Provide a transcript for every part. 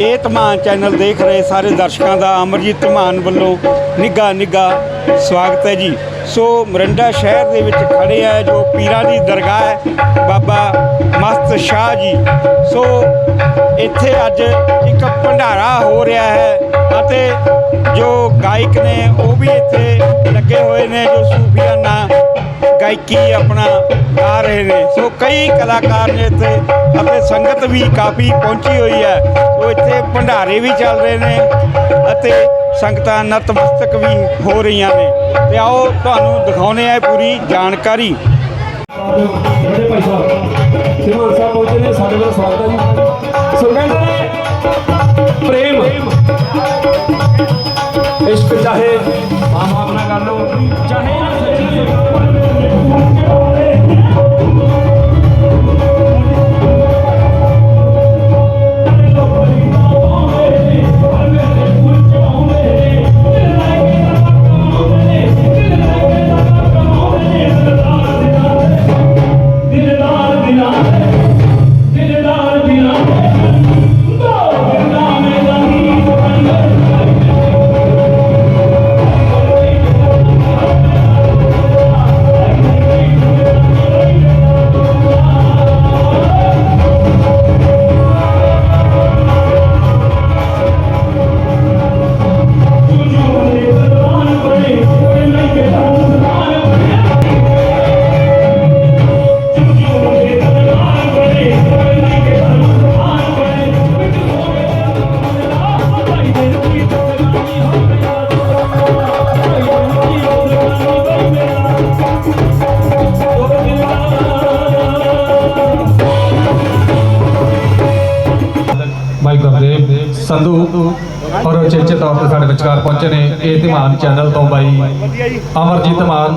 ਇਹ ਧਮਾਨ ਚੈਨਲ ਦੇਖ ਰਹੇ ਸਾਰੇ ਦਰਸ਼ਕਾਂ ਦਾ ਅਮਰਜੀਤ ਧਮਾਨ ਵੱਲੋਂ ਨਿੱਘਾ ਨਿੱਘਾ ਸਵਾਗਤ ਹੈ ਜੀ। ਸੋ ਮਰਿੰਡਾ ਸ਼ਹਿਰ ਦੇ ਵਿੱਚ ਖੜੇ ਆ ਜੋ ਪੀਰਾਂ ਦੀ ਦਰਗਾਹ ਹੈ, ਬਾਬਾ ਮਸਤ ਸ਼ਾਹ ਜੀ। ਸੋ ਇੱਥੇ ਅੱਜ ਇੱਕ ਭੰਡਾਰਾ ਹੋ ਰਿਹਾ ਹੈ ਅਤੇ ਜੋ ਗਾਇਕ ਨੇ ਉਹ ਵੀ ਇੱਥੇ ਲੱਗੇ ਹੋਏ ਨੇ, ਜੋ ਸੂਫੀਆਨਾ ਗਾਇਕੀ ਆਪਣਾ ਗਾ ਰਹੇ ਨੇ। ਸੋ ਕਈ ਕਲਾਕਾਰ ਨੇ ਇੱਥੇ ਅਤੇ ਸੰਗਤ ਵੀ ਕਾਫੀ ਪਹੁੰਚੀ ਹੋਈ ਹੈ। ਸੋ ਇੱਥੇ ਭੰਡਾਰੇ ਵੀ ਚੱਲ ਰਹੇ ਨੇ ਅਤੇ ਸੰਗਤਾਂ ਨਤਮਸਤਕ ਵੀ ਹੋ ਰਹੀਆਂ ਨੇ। ਤੇ ਆਓ ਤੁਹਾਨੂੰ ਦਿਖਾਉਨੇ ਆ ਪੂਰੀ ਜਾਣਕਾਰੀ। ਜਿਹੜੇ ਭਾਈ ਸਾਹਿਬ ਸਿਮਰਨ ਸਾਹਿਬ ਪਹੁੰਚੇ ਨੇ ਸਾਡੇ ਵੱਲ ਸਵਾਗਤ ਹੈ ਜੀ। ਸੋ ਕਹਿੰਦੇ ਨੇ ਪ੍ਰੇਮ ਇਸ਼ਕ ਚਾਹੇ ਮਾਂ ਬਾਪ ਨਾਲ ਕਰ ਚਾਹੇ ਸੰਧੂ ਔਰ ਉਚੇਚੇ ਤੌਰ ਤੇ ਸਾਡੇ ਵਿਚਕਾਰ ਪਹੁੰਚੇ ਨੇ ਇਹ ਧਮਾਨ ਚੈਨਲ ਤੋਂ ਬਾਈ ਅਮਰਜੀਤ ਮਾਨ,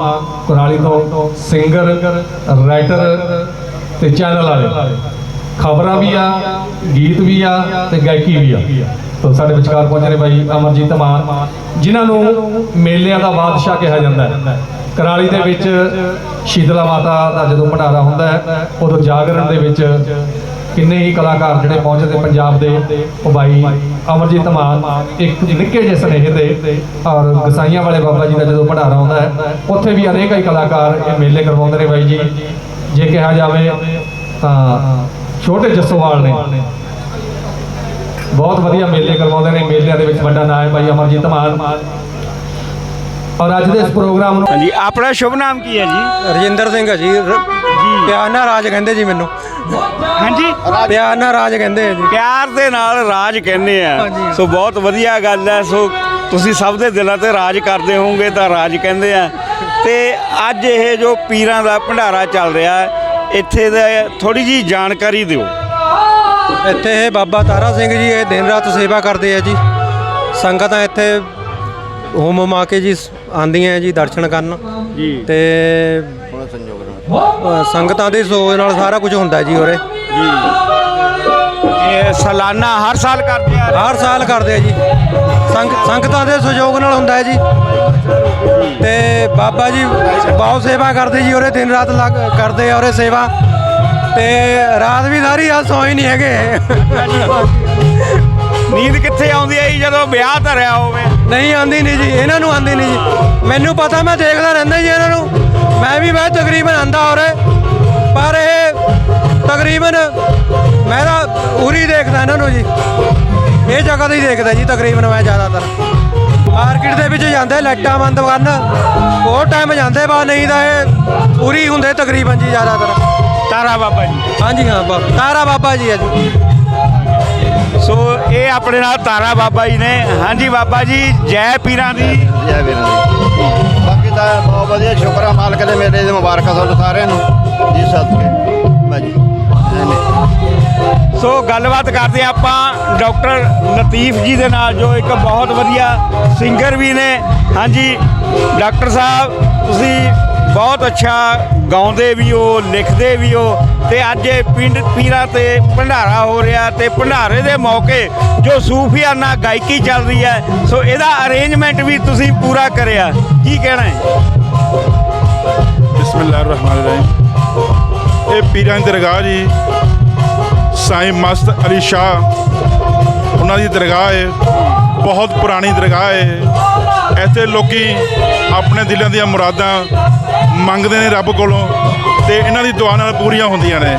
ਕੁਰਾਲੀ ਤੋਂ ਸਿੰਗਰ, ਰਾਈਟਰ ਤੇ ਚੈਨਲ ਵਾਲੇ। ਖਬਰਾਂ ਵੀ ਆ, ਗੀਤ ਵੀ ਆ ਤੇ ਗਾਇਕੀ ਵੀ ਆ। ਤੋਂ ਸਾਡੇ ਵਿਚਕਾਰ ਪਹੁੰਚੇ ਨੇ ਬਾਈ ਅਮਰਜੀਤ ਮਾਨ, ਜਿਨ੍ਹਾਂ ਨੂੰ ਮੇਲਿਆਂ ਦਾ ਬਾਦਸ਼ਾਹ ਕਿਹਾ ਜਾਂਦਾ ਹੈ। ਕੁਰਾਲੀ ਦੇ ਵਿੱਚ ਸ਼ੀਤਲਾ ਮਾਤਾ ਦਾ ਜਦੋਂ ਭੰਡਾਰਾ ਹੁੰਦਾ ਹੈ, ਉਦੋਂ ਜਾਗਰਣ ਦੇ ਵਿੱਚ ਕਿੰਨੇ ਹੀ ਕਲਾਕਾਰ ਜਿਹੜੇ ਪਹੁੰਚਦੇ ਪੰਜਾਬ ਦੇ ਉਹ ਬਾਈ ਅਮਰਜੀਤ ਮਾਨ ਇੱਕ ਨਿੱਕੇ ਜਿਹੇ ਸੁਨੇਹੇ ਤੇ ਔਰ ਗਸਾਈਆਂ ਵਾਲੇ ਬਾਬਾ ਜੀ ਦਾ ਜਦੋਂ ਭੰਡਾਰਾ ਆਉਂਦਾ ਹੈ ਉੱਥੇ ਵੀ ਅਨੇਕਾਂ ਹੀ ਕਲਾਕਾਰ ਇਹ ਮੇਲੇ ਕਰਵਾਉਂਦੇ ਨੇ ਬਾਈ ਜੀ। ਜੇ ਕਿਹਾ ਜਾਵੇ ਤਾਂ ਛੋਟੇ ਜੱਸੋਵਾਲ ਨੇ। ਬਹੁਤ ਵਧੀਆ ਮੇਲੇ ਕਰਵਾਉਂਦੇ ਨੇ ਮੇਲਿਆਂ ਦੇ ਵਿੱਚ ਵੱਡਾ ਨਾਮ ਹੈ ਭਾਈ ਅਮਰਜੀਤ ਮਾਨ। ਔਰ ਅੱਜ ਦੇ ਇਸ ਪ੍ਰੋਗਰਾਮ ਨੂੰ ਹਾਂਜੀ ਆਪਣਾ ਸ਼ੁਭ ਨਾਮ ਕੀ ਹੈ ਜੀ? ਰਜਿੰਦਰ ਸਿੰਘ ਆ ਜੀ। ਪਿਆਰ ਨਾਲ ਰਾਜ ਕਹਿੰਦੇ ਜੀ ਮੈਨੂੰ। ਹਾਂਜੀ। ਪਿਆਰ ਨਾਲ ਰਾਜ ਕਹਿੰਦੇ ਆ ਜੀ। ਪਿਆਰ ਦੇ ਨਾਲ ਰਾਜ ਕਹਿੰਦੇ ਆ। ਸੋ ਬਹੁਤ ਵਧੀਆ ਗੱਲ ਹੈ। ਸੋ ਤੁਸੀਂ ਸਭ ਦੇ ਦਿਲਾਂ ਤੇ ਰਾਜ ਕਰਦੇ ਹੋਵੋਗੇ ਤਾਂ ਰਾਜ ਕਹਿੰਦੇ ਆ। ਤੇ ਅੱਜ ਇਹ ਜੋ ਪੀਰਾਂ ਦਾ ਭੰਡਾਰਾ ਚੱਲ ਰਿਹਾ ਇੱਥੇ ਦਾ ਥੋੜੀ ਜੀ ਜਾਣਕਾਰੀ ਦਿਓ। ਇੱਥੇ ਇਹ ਬਾਬਾ ਤਾਰਾ ਸਿੰਘ ਜੀ ਇਹ ਦਿਨ ਰਾਤ ਸੇਵਾ ਕਰਦੇ ਆ ਜੀ। ਸੰਗਤਾਂ ਇੱਥੇ ਹੋਮ ਹੋਮਾ ਕੇ ਜੀ ਆਂਦੀਆਂ ਜੀ ਦਰਸ਼ਨ ਕਰਨ। ਜੀ। ਤੇ ਅ, ਸੰਗਤਾਂ ਦੀ ਸੋਚ ਨਾਲ ਸਾਰਾ ਕੁਝ ਹੁੰਦਾ ਜੀ ਉਰੇ। ਜੀ। ਇਹ ਸਾਲਾਨਾ ਹਰ ਸਾਲ ਕਰਦੇ ਆ। ਹਰ ਸਾਲ ਕਰਦੇ ਆ ਜੀ। ਸੰਗ ਸੰਗਤਾਂ ਦੇ ਸਹਿਯੋਗ ਨਾਲ ਹੁੰਦਾ ਹੈ ਜੀ। ਤੇ ਬਾਬਾ ਜੀ ਬਹੁਤ ਸੇਵਾ ਕਰਦੇ ਜੀ ਉਰੇ ਦਿਨ ਰਾਤ ਲੱਗ ਕਰਦੇ ਆ ਉਰੇ ਸੇਵਾ। ਤੇ ਰਾਤ ਵੀ ਸਾਰੀ ਆ ਸੌਂ ਨਹੀਂ ਹੈਗੇ। ਨੀਂਦ ਕਿੱਥੇ ਆਉਂਦੀ ਹੈ ਜੀ ਜਦੋਂ ਵਿਆਹ ਧਰਿਆ ਹੋਵੇ? ਨਹੀਂ ਆਂਦੀ ਨਹੀਂ ਜੀ ਇਹਨਾਂ ਨੂੰ ਆਂਦੀ ਨਹੀਂ ਜੀ। ਮੈਨੂੰ ਪਤਾ ਮੈਂ ਦੇਖਦਾ ਰਹਿੰਦਾ ਜੀ ਇਹਨਾਂ ਨੂੰ। ਮੈਂ ਵੀ ਮੈਂ ਤਕਰੀਬਨ ਆਂਦਾ ਉਰੇ ਪਰ ਇਹ ਤਕਰੀਬਨ ਮੈਂ ਤਾਂ ਉਰੀ ਦੇਖਦਾ ਇਹਨਾਂ ਨੂੰ ਜੀ। ਇਹ ਜਗ੍ਹਾ ਤੇ ਹੀ ਦੇਖਦਾ ਜੀ ਤਕਰੀਬਨ ਮੈਂ ਜ਼ਿਆਦਾਤਰ। ਮਾਰਕੀਟ ਦੇ ਵਿੱਚ ਜਾਂਦੇ ਲਾਈਟਾਂ ਬੰਦ ਕਰਨ ਉਹ ਟਾਈਮ ਜਾਂਦੇ ਬਾ ਨਹੀਂ ਤਾਂ ਇਹ ਉਰੀ ਹੁੰਦੇ ਤਕਰੀਬਨ ਜੀ ਜ਼ਿਆਦਾਤਰ। ਤਾਰਾ ਬਾਬਾ ਜੀ। ਹਾਂਜੀ ਹਾਂ ਬਾ ਤਾਰਾ ਬਾਬਾ ਜੀ ਆ ਜੀ। ਸੋ ਇਹ ਆਪਣੇ ਨਾਲ ਤਾਰਾ ਬਾਬਾ ਜੀ ਨੇ। ਹਾਂਜੀ ਬਾਬਾ ਜੀ ਜੈ ਪੀਰਾਂ ਦੀ। ਜੈ ਵੀਰਾਂ ਦੀ। ਬਾਕੀ ਤਾਂ ਬਹੁਤ ਵਧੀਆ ਸ਼ੁਕਰ ਆ ਮਾਲਕ ਦੇ ਮੇਲੇ ਦੀ ਮੁਬਾਰਕਾਂ ਤੁਹਾਨੂੰ ਸਾਰਿਆਂ ਨੂੰ। ਜੀ ਸਦਕੇ ਭਾਜੀ ਐਵੇਂ ਸੋ ਗੱਲਬਾਤ ਕਰਦੇ ਆਪਾਂ ਡਾਕਟਰ ਲਤੀਫ ਜੀ ਦੇ ਨਾਲ ਜੋ ਇੱਕ ਬਹੁਤ ਵਧੀਆ ਸਿੰਗਰ ਵੀ ਨੇ। ਹਾਂਜੀ ਡਾਕਟਰ ਸਾਹਿਬ ਤੁਸੀਂ ਬਹੁਤ ਅੱਛਾ ਗਾਉਂਦੇ ਵੀ ਹੋ, ਲਿਖਦੇ ਵੀ ਹੋ ਤੇ ਅੱਜ ਇਹ ਪਿੰਡ ਪੀਰਾਂ ਤੇ ਭੰਡਾਰਾ ਹੋ ਰਿਹਾ ਤੇ ਭੰਡਾਰੇ ਦੇ ਮੌਕੇ ਜੋ ਸੂਫੀਆਨਾ ਗਾਇਕੀ ਚੱਲ ਰਹੀ ਹੈ, ਸੋ ਇਹਦਾ ਅਰੇਂਜਮੈਂਟ ਵੀ ਤੁਸੀਂ ਪੂਰਾ ਕਰਿਆ। ਕੀ ਕਹਿਣਾ ਹੈ? ਬਿਸਮਿਲ੍ਲਾਹਿਰਰਹਿਮਾਨਿਰਰਹੀਮ। ਇਹ ਪੀਰਾਂ ਦੀ ਦਰਗਾਹ ਜੀ, ਸਾਈਂ ਮਸਤ ਅਲੀ ਸ਼ਾਹ ਉਹਨਾਂ ਉਹਨਾਂ ਦੀ ਦਰਗਾਹ ਹੈ, ਬਹੁਤ ਪੁਰਾਣੀ ਦਰਗਾਹ ਹੈ। ਇੱਥੇ ਲੋਕੀ ਆਪਣੇ ਦਿਲਾਂ ਦੀਆਂ ਮੁਰਾਦਾਂ ਮੰਗਦੇ ਨੇ ਰੱਬ ਕੋਲੋਂ ਤੇ ਇਹਨਾਂ ਦੀ ਦੁਆ ਨਾਲ ਪੂਰੀਆਂ ਹੁੰਦੀਆਂ ਨੇ।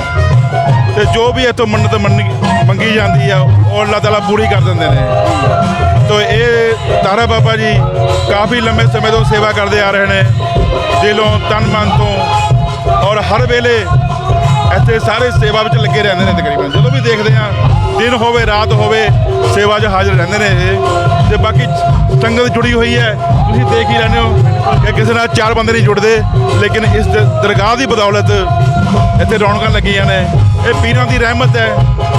ਤੇ ਜੋ ਵੀ ਇੱਥੋਂ ਮੰਨਤ ਮੰਨੀ, ਮੰਗੀ ਜਾਂਦੀ ਆ, ਉਹ ਅੱਲਾਹ ਤਾਲਾ ਪੂਰੀ ਕਰ ਦਿੰਦੇ ਨੇ। ਤੋ ਇਹ ਤਾਰਾ ਬਾਬਾ ਜੀ ਕਾਫੀ ਲੰਮੇ ਸਮੇਂ ਤੋਂ ਸੇਵਾ ਕਰਦੇ ਆ ਰਹੇ ਨੇ। ਦਿਲੋਂ, ਤਨ ਮਨ ਤੋਂ ਔਰ ਹਰ ਵੇਲੇ ਇੱਥੇ ਸਾਰੇ ਸੇਵਾ ਵਿੱਚ ਲੱਗੇ ਰਹਿੰਦੇ ਨੇ ਤਕਰੀਬਨ। ਜਦੋਂ ਵੀ ਦੇਖਦੇ ਆ, ਦਿਨ ਹੋਵੇ, ਰਾਤ ਹੋਵੇ, ਸੇਵਾ 'ਚ ਹਾਜ਼ਰ ਰਹਿੰਦੇ ਨੇ ਇਹ। ਤੇ ਬਾਕੀ ਸੰਗਤ ਜੁੜੀ ਹੋਈ ਹੈ ਤੁਸੀਂ ਦੇਖ ਹੀ ਲੈਂਦੇ ਹੋ ਕਿ ਕਿਸੇ ਨਾਲ ਚਾਰ ਬੰਦੇ ਨਹੀਂ ਜੁੜਦੇ ਲੇਕਿਨ ਇਸ ਦਰਗਾਹ ਦੀ ਬਦੌਲਤ ਇੱਥੇ ਰੌਣਕਾਂ ਲੱਗੀਆਂ ਨੇ। ਇਹ ਪੀਰਾਂ ਦੀ ਰਹਿਮਤ ਹੈ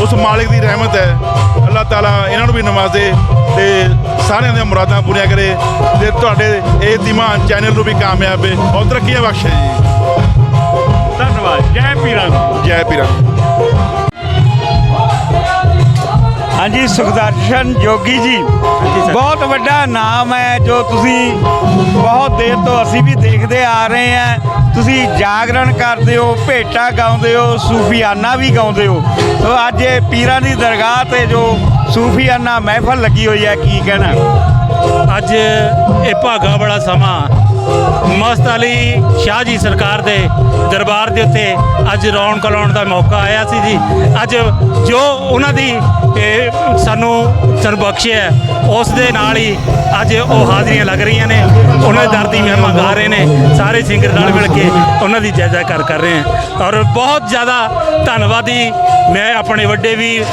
ਉਸ ਮਾਲਿਕ ਦੀ ਰਹਿਮਤ ਹੈ। ਅੱਲਾਹ ਤਾਲਾ ਇਹਨਾਂ ਨੂੰ ਵੀ ਨਵਾਜ਼ੇ ਤੇ ਸਾਰਿਆਂ ਦੀਆਂ ਮੁਰਾਦਾਂ ਪੂਰੀਆਂ ਕਰੇ ਤੇ ਤੁਹਾਡੇ ਇਹ ਧੀਮਾਨ ਚੈਨਲ ਨੂੰ ਵੀ ਕਾਮਯਾਬ ਔਰ ਤਰੱਕੀਆਂ ਬਖਸ਼ੇ ਜੀ। ਧੰਨਵਾਦ। ਜੈ ਪੀਰਾਂ। ਜੈ ਪੀਰਾਂ ਹਾਂਜੀ, ਸੁਖਦਰਸ਼ਨ ਜੋਗੀ ਜੀ। ਬਹੁਤ ਵੱਡਾ ਨਾਮ ਹੈ ਜੋ ਤੁਸੀਂ ਬਹੁਤ ਦੇਰ ਤੋਂ ਅਸੀਂ ਵੀ ਦੇਖਦੇ ਆ ਰਹੇ ਹਾਂ। ਤੁਸੀਂ ਜਾਗਰਣ ਕਰਦੇ ਹੋ, ਭੇਟਾ ਗਾਉਂਦੇ ਹੋ, ਸੂਫੀਆਨਾ ਵੀ ਗਾਉਂਦੇ ਹੋ। ਸੋ ਅੱਜ ਇਹ ਪੀਰਾਂ ਦੀ ਦਰਗਾਹ ਤੇ ਜੋ ਸੂਫੀਆਨਾ ਮਹਿਫਲ ਲੱਗੀ ਹੋਈ ਹੈ, ਕੀ ਕਹਿਣਾ? ਅੱਜ ਇਹ ਭਾਗਾ ਵਾਲਾ ਸਮਾਂ ਮਸਤ ਅਲੀ ਸ਼ਾਹ ਜੀ ਸਰਕਾਰ ਦੇ ਦਰਬਾਰ ਦੇ ਉੱਤੇ ਅੱਜ ਰੌਣਕ ਲਾਉਣ ਦਾ ਮੌਕਾ ਆਇਆ ਸੀ ਜੀ। ਅੱਜ ਜੋ ਉਹਨਾਂ ਦੀ, ਇਹ, ਸਾਨੂੰ ਸਰ ਬਖਸ਼ਿਆ ਉਸ ਦੇ ਨਾਲ ਹੀ ਅੱਜ ਉਹ ਹਾਜ਼ਰੀਆਂ ਲੱਗ ਰਹੀਆਂ ਨੇ। ਉਹਨਾਂ ਦੇ ਦਰ ਦੀ ਮਹਿਮਾ ਗਾ ਰਹੇ ਨੇ। ਸਾਰੇ ਸਿੰਗਰ ਨਾਲ ਮਿਲ ਕੇ ਉਹਨਾਂ ਦੀ ਜੈ ਜੈਕਾਰ ਕਰ ਰਹੇ ਹਨ ਔਰ ਬਹੁਤ ਜ਼ਿਆਦਾ ਧੰਨਵਾਦੀ ਮੈਂ ਆਪਣੇ ਵੱਡੇ ਵੀਰ,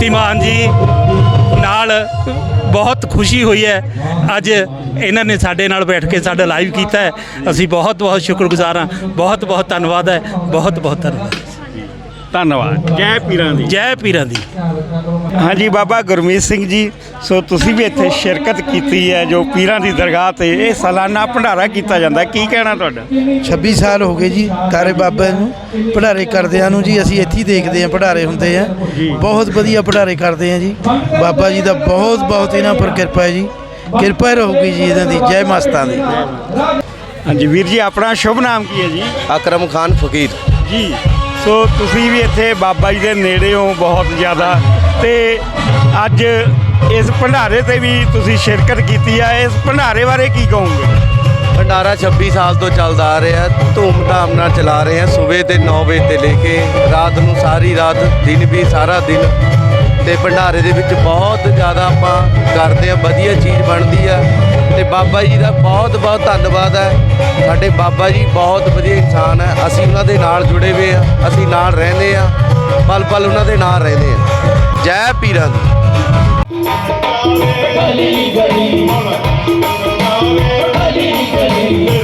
ਧੀਮਾਨ ਜੀ ਨਾਲ ਬਹੁਤ ਖੁਸ਼ੀ ਹੋਈ ਹੈ। ਅੱਜ ਇਹਨਾਂ ਨੇ ਸਾਡੇ ਨਾਲ ਬੈਠ ਕੇ ਸਾਡਾ ਲਾਈਵ ਕੀਤਾ ਹੈ। ਅਸੀਂ ਬਹੁਤ ਬਹੁਤ ਸ਼ੁਕਰਗੁਜ਼ਾਰ ਹਾਂ। ਬਹੁਤ ਬਹੁਤ ਧੰਨਵਾਦ ਹੈ। ਬਹੁਤ ਬਹੁਤ ਧੰਨਵਾਦ। ਧੰਨਵਾਦ। ਜੈ ਪੀਰਾਂ ਦੀ। ਜੈ ਪੀਰਾਂ ਦੀ। ਹਾਂਜੀ ਬਾਬਾ ਗੁਰਮੀਤ ਸਿੰਘ ਜੀ ਸੋ ਤੁਸੀਂ ਵੀ ਇੱਥੇ ਸ਼ਿਰਕਤ ਕੀਤੀ ਹੈ ਜੋ ਪੀਰਾਂ ਦੀ ਦਰਗਾਹ ਤੇ ਇਹ ਸਾਲਾਨਾ ਭੰਡਾਰਾ ਕੀਤਾ ਜਾਂਦਾ। ਕੀ ਕਹਿਣਾ ਤੁਹਾਡਾ? 26 ਸਾਲ ਹੋ ਗਏ ਜੀ ਕਾਰੇ ਬਾਬਾ ਨੂੰ। ਪੜਾਰੇ ਕਰਦਿਆਂ ਨੂੰ ਜੀ ਅਸੀਂ ਇੱਥੇ ਹੀ ਦੇਖਦੇ ਆਂ ਪੜਾਰੇ ਹੁੰਦੇ ਆ। ਬਹੁਤ ਵਧੀਆ ਪੜਾਰੇ ਕਰਦੇ ਆ ਜੀ। ਬਾਬਾ ਜੀ ਦਾ ਬਹੁਤ ਬਹੁਤ ਇਹਨਾਂ ਪਰ ਕਿਰਪਾ ਹੈ ਜੀ। ਕਿਰਪਾ ਰਹੂਗੀ ਜੀ ਇਹਨਾਂ ਦੀ। ਜੈ ਮਸਤਾਂ ਦੀ। ਹਾਂਜੀ ਵੀਰ ਜੀ ਆਪਣਾ ਸ਼ੁਭ ਨਾਮ ਕੀ ਹੈ ਜੀ? ਅਕਰਮ ਖਾਨ ਫਕੀਰ। ਜੀ। ਸੋ ਤੁਸੀਂ ਵੀ ਇੱਥੇ ਬਾਬਾ ਜੀ ਦੇ ਨੇੜੇ ਹੋ ਬਹੁਤ ਜ਼ਿਆਦਾ ਤੇ ਅੱਜ ਇਸ ਭੰਡਾਰੇ ਤੇ ਵੀ ਤੁਸੀਂ ਸ਼ਿਰਕਤ ਕੀਤੀ ਆ। ਇਸ ਭੰਡਾਰੇ ਬਾਰੇ ਕੀ ਕਹੋਗੇ? ਭੰਡਾਰਾ 26 ਸਾਲ ਤੋਂ ਚੱਲਦਾ ਆ ਰਿਹਾ, ਧੂਮ-ਧਾਮ ਨਾਲ ਚਲਾ ਰਹੇ ਹਾਂ ਸਵੇਰ ਦੇ 9 ਵਜੇ ਤੇ ਲੈ ਕੇ ਰਾਤ ਨੂੰ ਸਾਰੀ ਰਾਤ, ਦਿਨ ਵੀ ਸਾਰਾ ਦਿਨ ਤੇ ਭੰਡਾਰੇ ਦੇ ਵਿੱਚ ਬਹੁਤ ਜ਼ਿਆਦਾ ਆਪਾਂ ਕਰਦੇ ਆ ਵਧੀਆ ਚੀਜ਼ ਬਣਦੀ ਆ। ਤੇ ਬਾਬਾ ਜੀ ਦਾ ਬਹੁਤ ਬਹੁਤ ਧੰਨਵਾਦ ਹੈ। ਸਾਡੇ ਬਾਬਾ ਜੀ ਬਹੁਤ ਵਧੀਆ ਇਨਸਾਨ ਹੈ। ਅਸੀਂ ਉਹਨਾਂ ਦੇ ਨਾਲ ਜੁੜੇ ਹੋਏ ਆ ਅਸੀਂ ਨਾਲ ਰਹਿੰਦੇ ਆ ਪਲ ਪਲ ਉਹਨਾਂ ਦੇ ਨਾਲ ਰਹਿੰਦੇ ਆ ਜੈ ਪੀਰਾਂ ਦੀ। ਗਲੀ ਗਲੀ ਗਲੀ ਗਲੀ।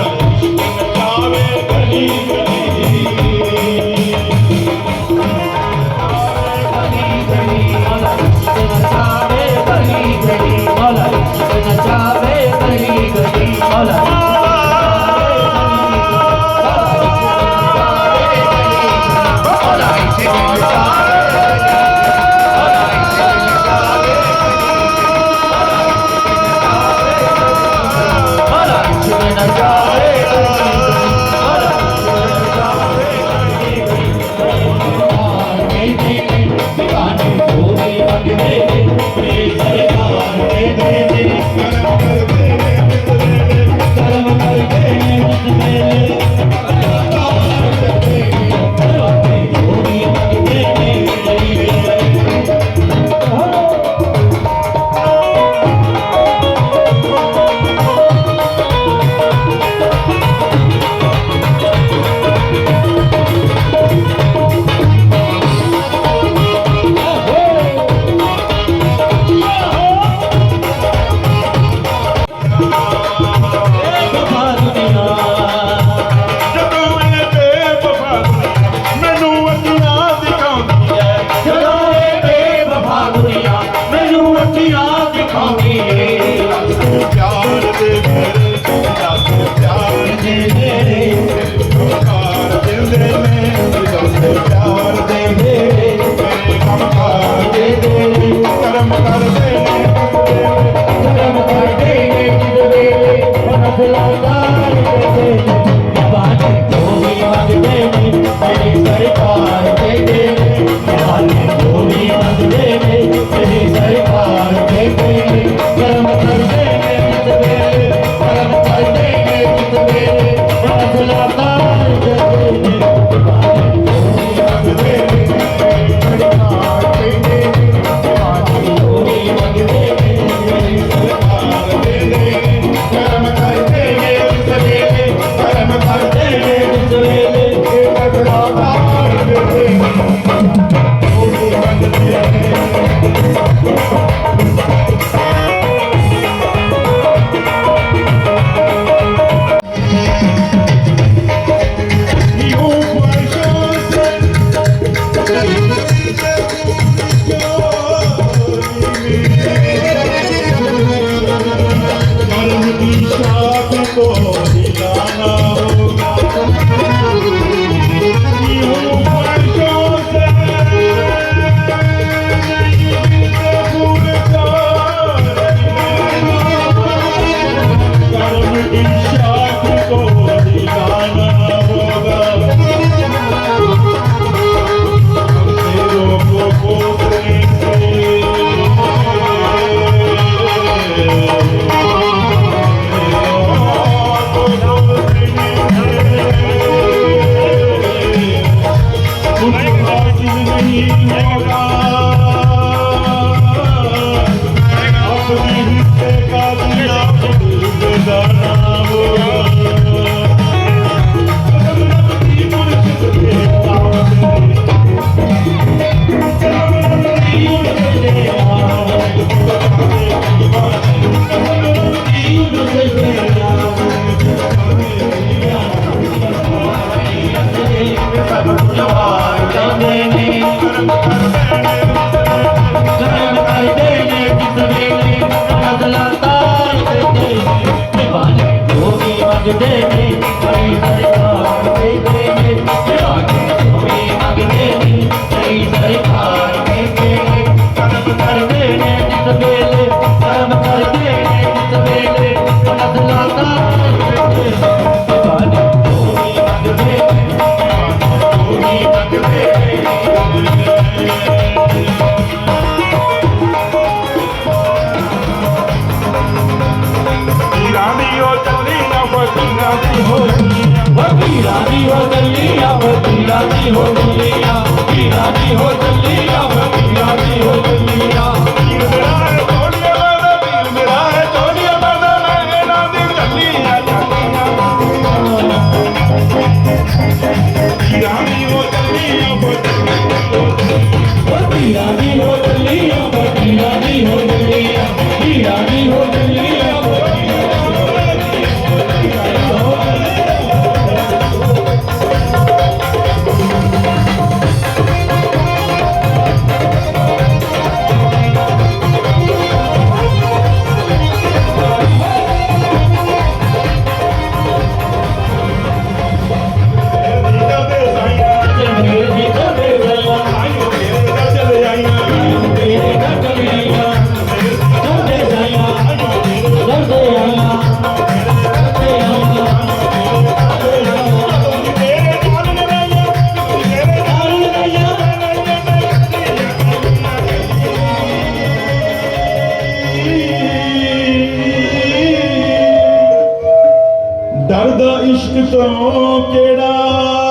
ਡਰਦਾ ਇਸ਼ਕ ਤੋਂ ਕਿਹੜਾ?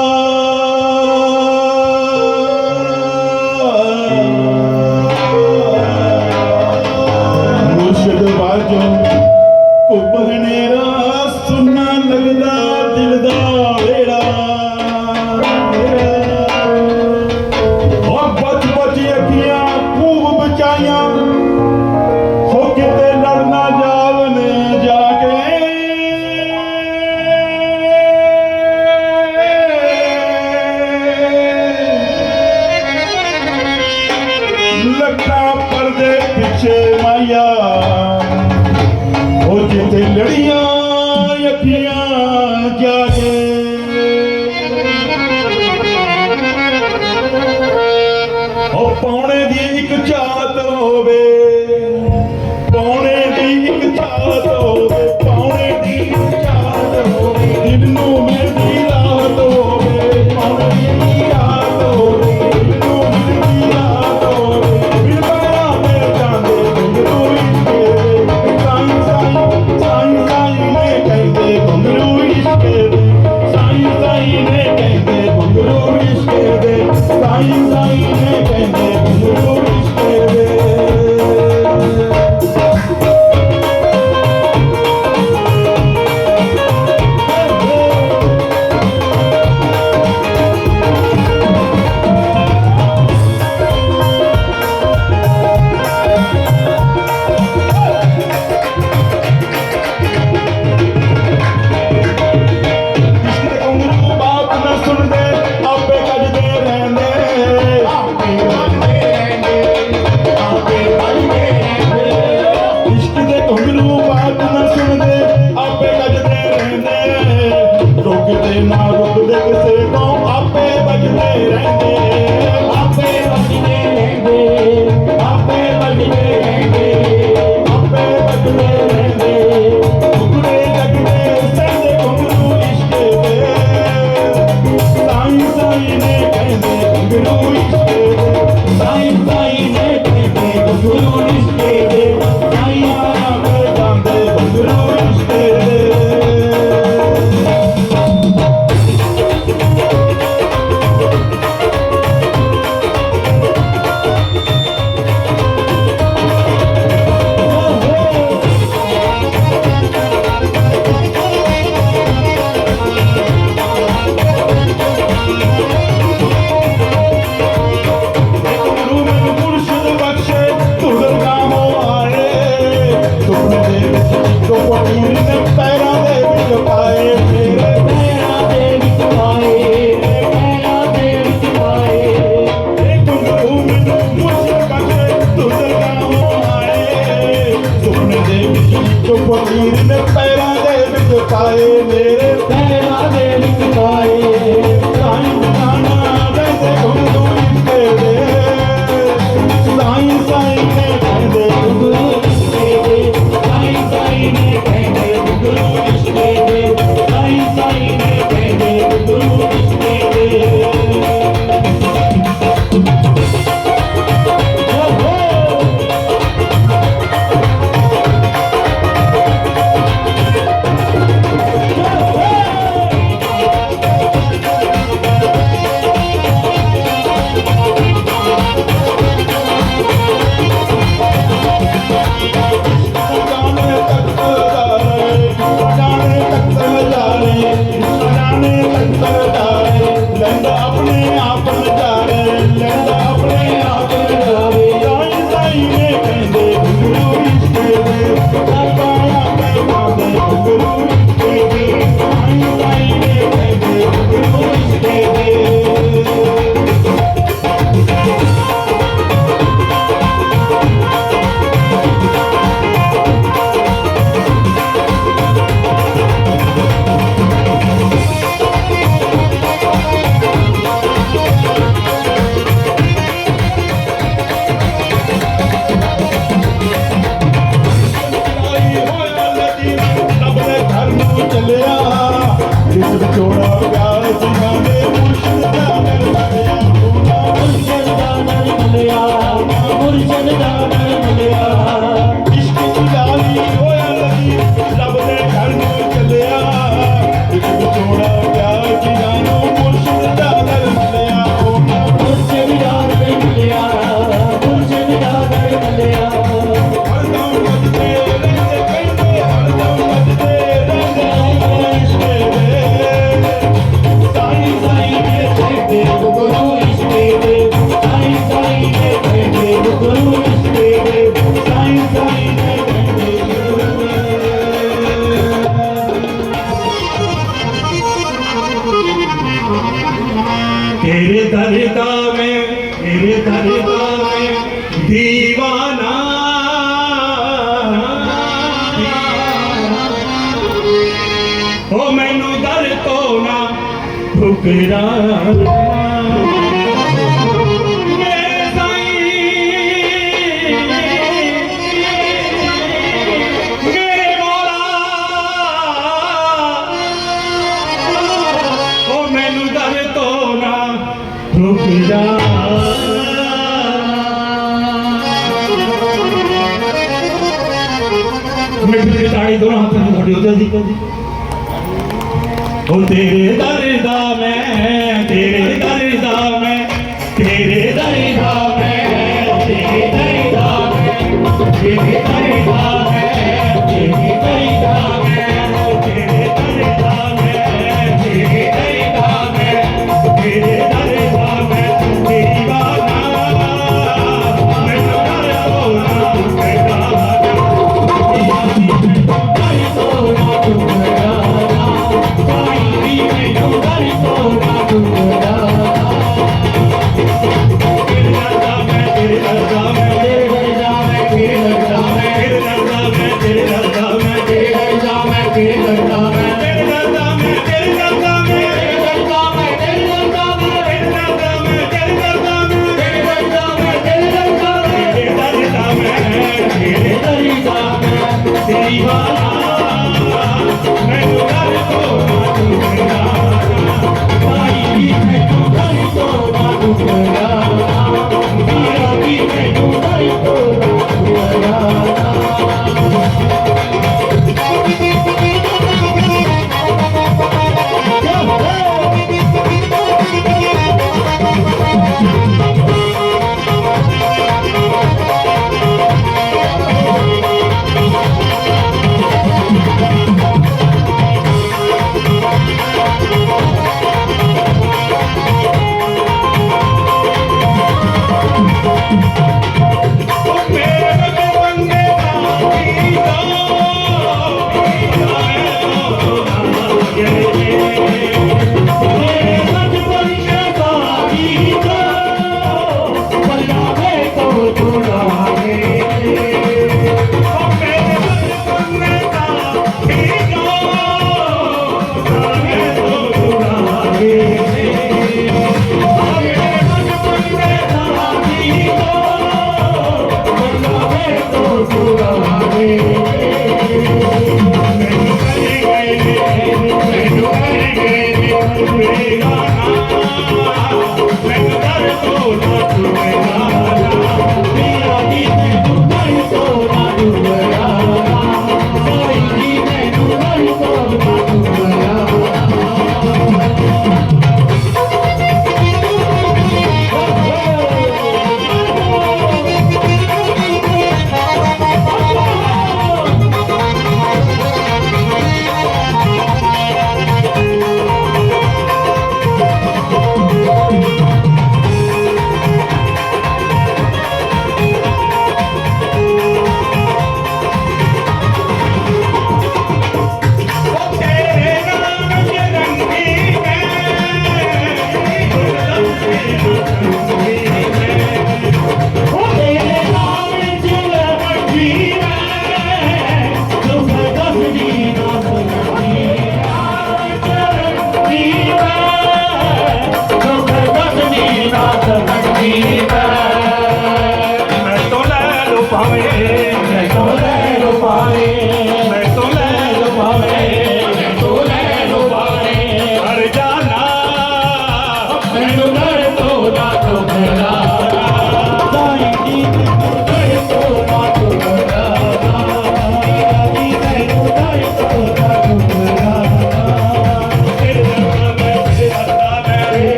হবে। तेरे दरदा में तेरे दरदा में दीवाना ओ मैनू दर तो ना ठुकरा ਤਾੜੀ ਦੋਨੋਂ ਹੱਥਾਂ ਨੂੰ ਤੁਹਾਡੇ ਉੱਤੇ ਸੀ। ਉਹ ਤੇਰੇ ਦਰ ਦਾ ਮੈਂ, ਤੇਰੇ ਦਰ ਦਾ ਮੈਂ, ਤੇਰੇ ਦਰ ਦਾ ਮੈਂ, ਤੇਰੇ ਦਰ ਦਾ ਮੈਂ, ਤੇਰੇ ਦਰ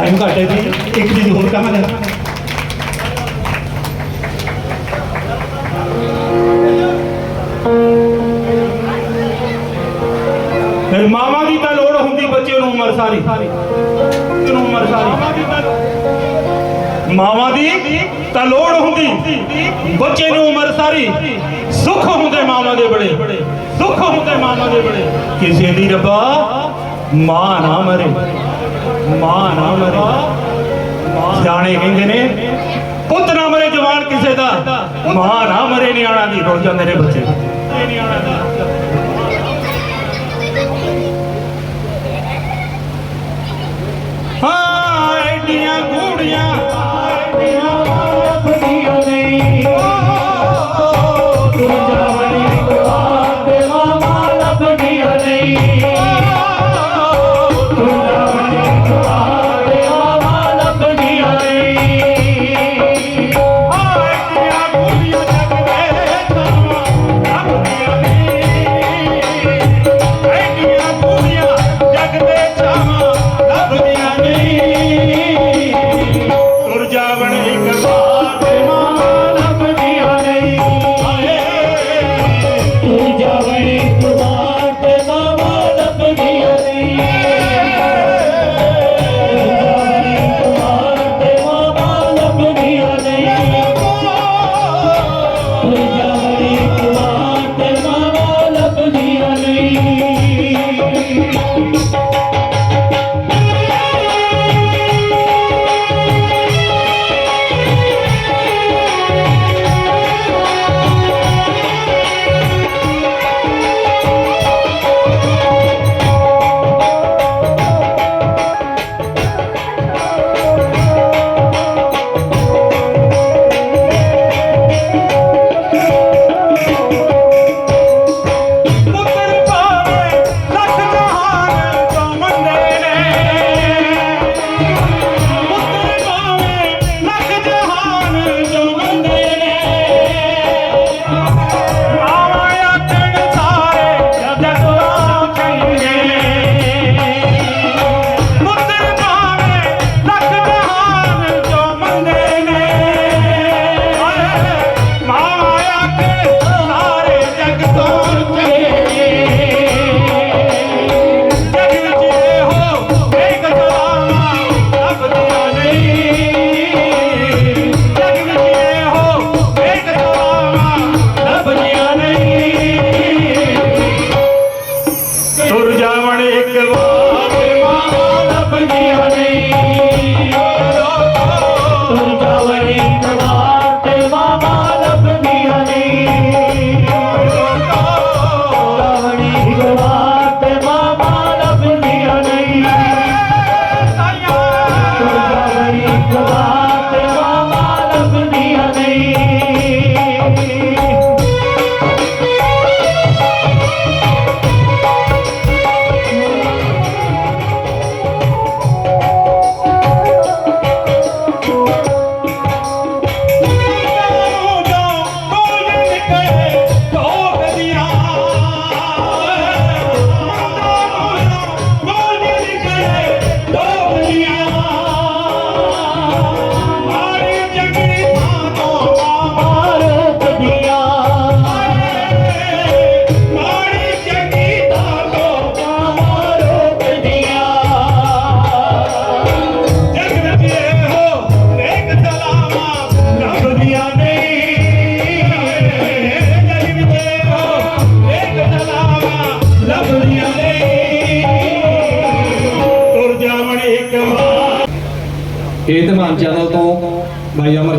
ਟਾਈਮ ਘੱਟ ਹੈ ਜੀ। ਇੱਕ ਚੀਜ਼ ਹੋਰ ਕਹਾਂਗਾ। ਫਿਰ ਮਾਵਾਂ ਦੀ ਤਾਂ ਲੋੜ ਹੁੰਦੀ ਬੱਚੇ ਨੂੰ ਉਮਰ ਸਾਰੀ। ਨੂੰ ਉਮਰ ਸਾਰੀ। ਮਾਵਾਂ ਦੀ ਤਾਂ ਲੋੜ ਹੁੰਦੀ। ਬੱਚੇ ਨੂੰ ਉਮਰ ਸਾਰੀ। ਸੁੱਖ ਹੁੰਦੇ ਮਾਵਾਂ ਦੇ ਬੜੇ। ਸੁੱਖ ਹੁੰਦੇ ਮਾਵਾਂ ਦੇ ਬੜੇ। ਕਿਸੇ ਦੀ ਰੱਬਾ ਮਾਂ ਨਾ ਮਰੇ। ਮਾਂ ਨਾ ਮਰੇ ਸਿਆਣੇ ਕਹਿੰਦੇ ਨੇ, ਪੁੱਤ ਨਾ ਮਰੇ ਜਵਾਨ ਕਿਸੇ ਦਾ। ਮਾਂ ਨਾ ਮਰੇ ਨਿਆਣਾ ਦੀ ਰੋਜ਼ਾ ਮੇਰੇ ਬੱਚੇ ਨਿਆਣਾ ਦਾ।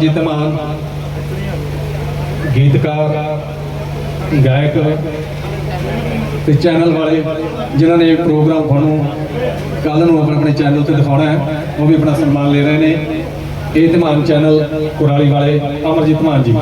ਅਮਰਜੀਤ ਧਮਾਨ ਗੀਤਕਾਰ, ਗਾਇਕ ਤੇ ਚੈਨਲ ਵਾਲੇ ਜਿਨ੍ਹਾਂ ਨੇ ਪ੍ਰੋਗਰਾਮ ਤੁਹਾਨੂੰ ਕੱਲ ਨੂੰ ਆਪਣੇ ਆਪਣੇ ਚੈਨਲ ਤੇ ਦਿਖਾਉਣਾ ਹੈ, ਉਹ ਵੀ ਆਪਣਾ ਸਨਮਾਨ ਲੈ ਰਹੇ ਨੇ। ਇਹ ਧਮਾਨ ਚੈਨਲ ਕੁਰਾਲੀ ਵਾਲੇ ਅਮਰਜੀਤ ਮਾਨ ਜੀ।